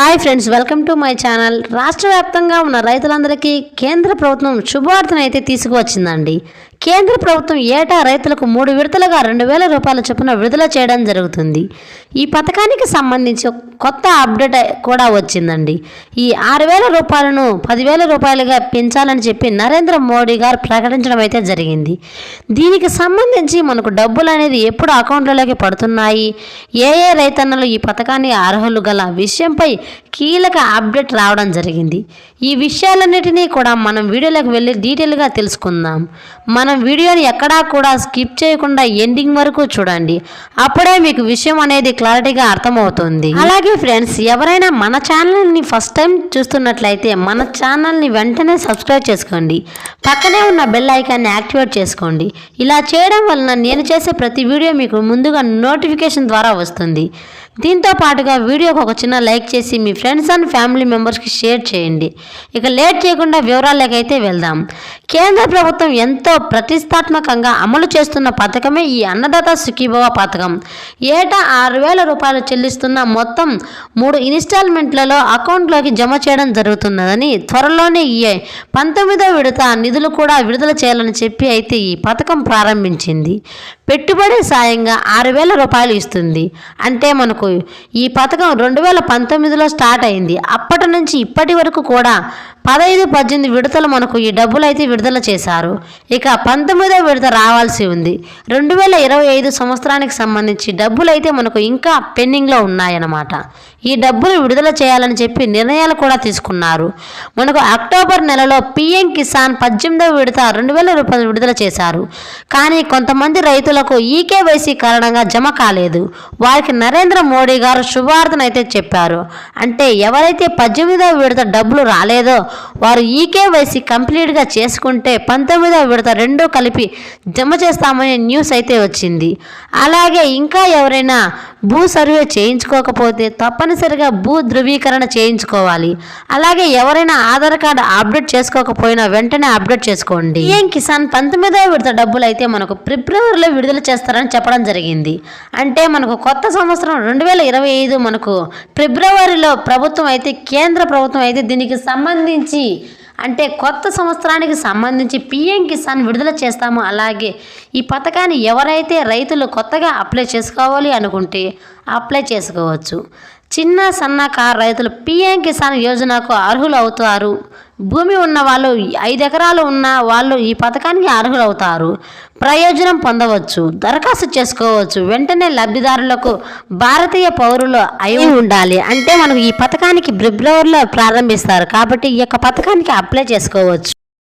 Hi friends welcome to my channel. రాష్ట్ర వ్యాప్తంగా ఉన్న రైతులందరికీ కేంద్ర ప్రభుత్వం శుభవార్తను అయితే తీసుకువచ్చిందండి. కేంద్ర ప్రభుత్వం ఏటా రైతులకు మూడు విడతలుగా రెండు వేల రూపాయల చొప్పున విడుదల చేయడం జరుగుతుంది. ఈ పథకానికి సంబంధించి కొత్త అప్డేట్ కూడా వచ్చిందండి. ఈ ఆరు వేల రూపాయలను పదివేల రూపాయలుగా పెంచాలని చెప్పి నరేంద్ర మోడీ గారు ప్రకటించడం అయితే జరిగింది. దీనికి సంబంధించి మనకు డబ్బులు అనేది ఎప్పుడు అకౌంట్లలోకి పడుతున్నాయి? ఏ ఏ రైతన్నలు ఈ పథకాన్ని అర్హులు గల విషయంపై కీలక అప్డేట్ రావడం జరిగింది. ఈ విషయాలన్నిటినీ కూడా మనం వీడియోలోకి వెళ్ళి డీటెయిల్గా తెలుసుకుందాం. మనం వీడియోని ఎక్కడా కూడా స్కిప్ చేయకుండా ఎండింగ్ వరకు చూడండి. అప్పుడే మీకు విషయం అనేది క్లారిటీగా అర్థమవుతుంది. అలాగే ఫ్రెండ్స్ ఎవరైనా మన ఛానల్ని ఫస్ట్ టైం చూస్తున్నట్లయితే మన ఛానల్ని వెంటనే సబ్స్క్రైబ్ చేసుకోండి. పక్కనే ఉన్న బెల్ ఐకాన్ని యాక్టివేట్ చేసుకోండి. ఇలా చేయడం వలన నేను చేసే ప్రతి వీడియో మీకు ముందుగా నోటిఫికేషన్ ద్వారా వస్తుంది. దీంతో పాటుగా వీడియోకి ఒక చిన్న లైక్ చేసి మీ ఫ్రెండ్స్ అండ్ ఫ్యామిలీ మెంబర్స్కి షేర్ చేయండి. ఇక లేట్ చేయకుండా వివరాలకైతే వెళ్దాం. కేంద్ర ప్రభుత్వం ఎంతో ప్రతిష్టాత్మకంగా అమలు చేస్తున్న పథకమే ఈ అన్నదాత సుఖీభవ పథకం. ఏటా ఆరు వేల రూపాయలు చెల్లిస్తున్న మొత్తం మూడు ఇన్స్టాల్మెంట్లలో అకౌంట్లోకి జమ చేయడం జరుగుతున్నదని త్వరలోనే ఈ పంతొమ్మిదో విడత నిధులు కూడా విడుదల చేయాలని చెప్పి అయితే ఈ పథకం ప్రారంభించింది. పెట్టుబడి సాయంగా ఆరు వేల రూపాయలు ఇస్తుంది. అంటే మనకు ఈ పథకం రెండు వేల పంతొమ్మిదిలో స్టార్ట్ అయింది. అప్పటి నుంచి ఇప్పటి వరకు కూడా పదహైదు పద్దెనిమిది విడతలు మనకు ఈ డబ్బులు అయితే విడుదల చేశారు. ఇక పంతొమ్మిదో విడత రావాల్సి ఉంది. రెండు వేల ఇరవై ఐదు సంవత్సరానికి సంబంధించి డబ్బులు అయితే మనకు ఇంకా పెండింగ్లో ఉన్నాయన్నమాట. ఈ డబ్బులు విడుదల చేయాలని చెప్పి నిర్ణయాలు కూడా తీసుకున్నారు. మనకు అక్టోబర్ నెలలో పిఎం కిసాన్ పద్దెనిమిదవ విడత రెండు వేల రూపాయలు విడుదల చేశారు. కానీ కొంతమంది రైతులకు ఈకేవైసీ కారణంగా జమ కాలేదు. వారికి నరేంద్ర మోడీ గారు శుభార్తన అయితే చెప్పారు. అంటే ఎవరైతే పద్దెనిమిదవ విడత డబ్బులు రాలేదో వారు ఈకేవైసీ కంప్లీట్గా చేసుకుంటే పంతొమ్మిదవ విడత రెండూ కలిపి జమ చేస్తామనే న్యూస్ అయితే వచ్చింది. అలాగే ఇంకా ఎవరైనా భూ సర్వే చేయించుకోకపోతే తప్పనిసరిగా భూ ధృవీకరణ చేయించుకోవాలి. అలాగే ఎవరైనా ఆధార్ కార్డు అప్డేట్ చేసుకోకపోయినా వెంటనే అప్డేట్ చేసుకోండి. ఏం కిసాన్ పంతొమ్మిదవ విడత డబ్బులు అయితే మనకు ఫిబ్రవరిలో విడుదల చేస్తారని చెప్పడం జరిగింది. అంటే మనకు కొత్త సంవత్సరం రెండు వేల ఇరవై ఐదు మనకు ఫిబ్రవరిలో ప్రభుత్వం అయితే కేంద్ర ప్రభుత్వం అయితే దీనికి సంబంధించి సంబంధించి అంటే కొత్త సంవత్సరానికి సంబంధించి పిఎం కిసాన్ విడుదల చేస్తాము. అలాగే ఈ పథకాన్ని ఎవరైతే రైతులు కొత్తగా అప్లై చేసుకోవాలి అనుకుంటే అప్లై చేసుకోవచ్చు. చిన్న సన్నకారు రైతులు పిఎం కిసాన్ యోజనకు అర్హులు అవుతారు భూమి ఉన్న వాళ్ళు ఐదు ఎకరాలు ఉన్న వాళ్ళు ఈ పథకానికి అర్హులు అవుతారు ప్రయోజనం పొందవచ్చు. దరఖాస్తు చేసుకోవచ్చు. వెంటనే లబ్ధిదారులకు భారతీయ పౌరులు అయి ఉండాలి. అంటే మనకు ఈ పథకానికి ఫిబ్రవరిలో ప్రారంభిస్తారు కాబట్టి ఈ యొక్క పథకానికి అప్లై చేసుకోవచ్చు.